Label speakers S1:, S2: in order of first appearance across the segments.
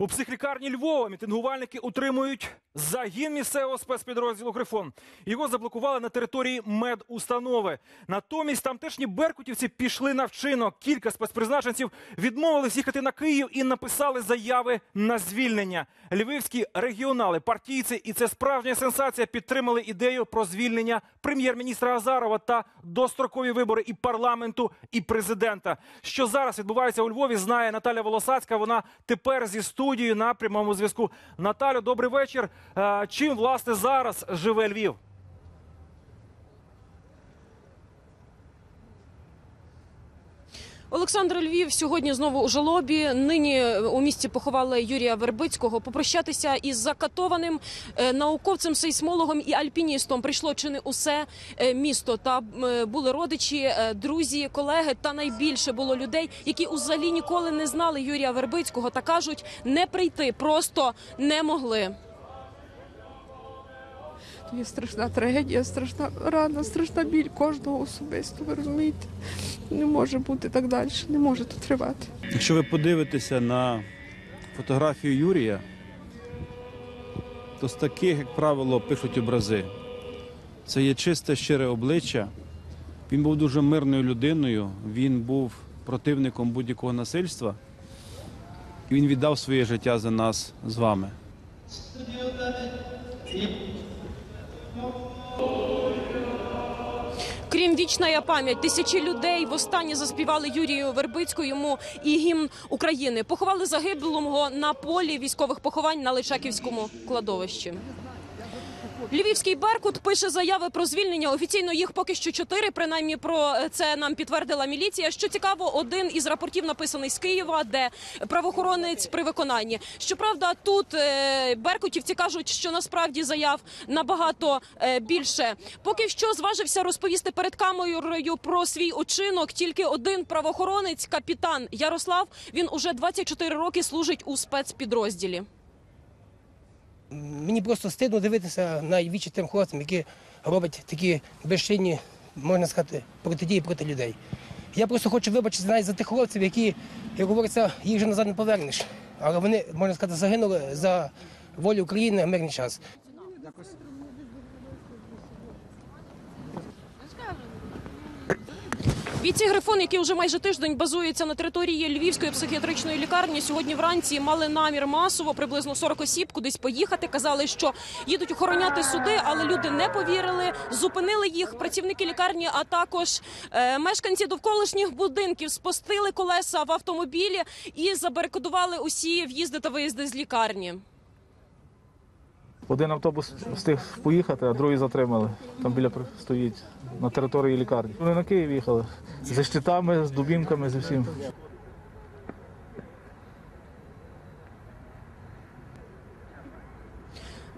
S1: У психлікарні Львова мітингувальники утримують загін місцевого спецпідрозділу Грифон. Його заблокували на території медустанови. Натомість тамтешні беркутівці пішли на вчинок. Кілька спецпризначенців відмовились їхати на Київ і написали заяви на звільнення. Львівські регіонали, партійці, і це справжня сенсація. Підтримали ідею про звільнення прем'єр-міністра Азарова та дострокові вибори і парламенту, і президента. Що зараз відбувається у Львові, знає Наталя Волосацька. Вона тепер зі студією на прямому зв'язку. Наталю, добрий вечір. Е, Чим власне зараз живе Львів?
S2: Олександр Львів сьогодні знову у жалобі. Нині у місті поховали Юрія Вербицького. Попрощатися із закатованим е, науковцем, сейсмологом і альпіністом прийшло чи не усе е, місто. Та е, були родичі, е, друзі, колеги. Та найбільше було людей, які взагалі ніколи не знали Юрія Вербицького та кажуть, не прийти просто не могли.
S3: Є страшна трагедія, страшна рана, страшна біль кожного особисто. Ви розумієте? Не може бути так далі, не може тут тривати.
S4: Якщо ви подивитеся на фотографію Юрія, то з таких, як правило, пишуть образи. Це є чисте, щире обличчя. Він був дуже мирною людиною, він був противником будь-якого насильства. Він віддав своє життя за нас з вами.
S2: Крім вічна пам'ять, тисячі людей востаннє заспівали Юрію Вербицьку йому і гімн України. Поховали загиблого на полі військових поховань на Личаківському кладовищі. Львівський Беркут пише заяви про звільнення. Офіційно їх поки що чотири. Принаймні про це нам підтвердила міліція. Що цікаво, один із рапортів написаний з Києва, де правоохоронець при виконанні. Щоправда, тут е, беркутівці кажуть, що насправді заяв набагато е, більше. Поки що зважився розповісти перед камерою про свій учинок. Тільки один правоохоронець, капітан Ярослав. Він уже 24 роки служить у спецпідрозділі.
S5: Мені просто стидно дивитися на вічі тим хлопцям, які роблять такі безчинні, можна сказати, протидії проти людей. Я просто хочу вибачитися навіть за тих хлопців, які, як говориться, їх вже назад не повернеш. Але вони, можна сказати, загинули за волю України в мирний час.
S2: Бійці Грифон, які вже майже тиждень базуються на території Львівської психіатричної лікарні, сьогодні вранці мали намір масово приблизно 40 осіб кудись поїхати. Казали, що їдуть охороняти суди, але люди не повірили. Зупинили їх працівники лікарні, а також е, мешканці довколишніх будинків спустили колеса в автомобілі і забарикадували усі в'їзди та виїзди з лікарні.
S6: Один автобус встиг поїхати, а другий затримали. Там біля стоїть на території лікарні. Вони на Київ їхали зі щитами, з дубінками, зі всім.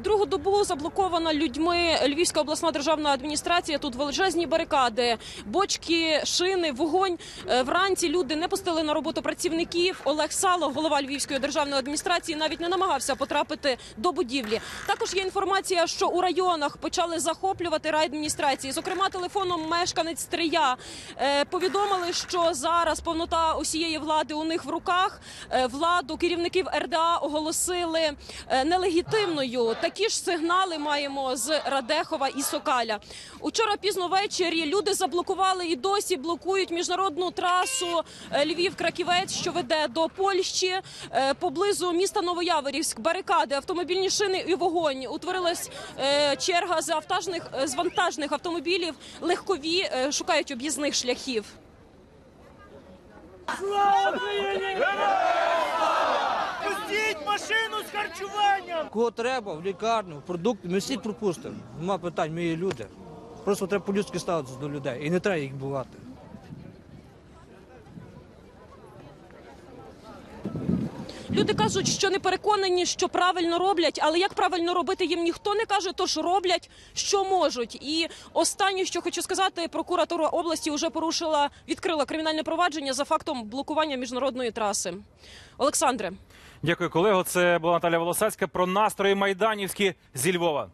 S2: Другу добу заблокована людьми Львівська обласна державна адміністрація. Тут величезні барикади, бочки, шини, вогонь. Е, Вранці люди не пустили на роботу працівників. Олег Сало, голова Львівської державної адміністрації, навіть не намагався потрапити до будівлі. Також є інформація, що у районах почали захоплювати райадміністрації. Зокрема, телефоном мешканець Трия е, повідомили, що зараз повнота усієї влади у них в руках. Е, Владу керівників РДА оголосили нелегітимною. Такі ж сигнали маємо з Радехова і Сокаля. Учора пізно ввечері люди заблокували і досі блокують міжнародну трасу е, Львів-Краківець, що веде до Польщі Е, поблизу міста Новояворівськ. Барикади, автомобільні шини і вогонь. Утворилась е, черга з автажних з вантажних автомобілів. Легкові шукають об'їзних шляхів.
S7: Машину з харчуванням!
S8: Кого треба в лікарню, в продукти, ми всіх пропустимо. Нема питань, ми є люди. Просто треба по-людськи ставитися до людей і не треба їх бувати.
S2: Люди кажуть, що не переконані, що правильно роблять, але як правильно робити їм ніхто не каже, тож роблять, що можуть. І останнє, що хочу сказати, прокуратура області вже порушила, відкрила кримінальне провадження за фактом блокування міжнародної траси. Олександре.
S1: Дякую, колего. Це була Наталя Волосацька про настрої майданівські зі Львова.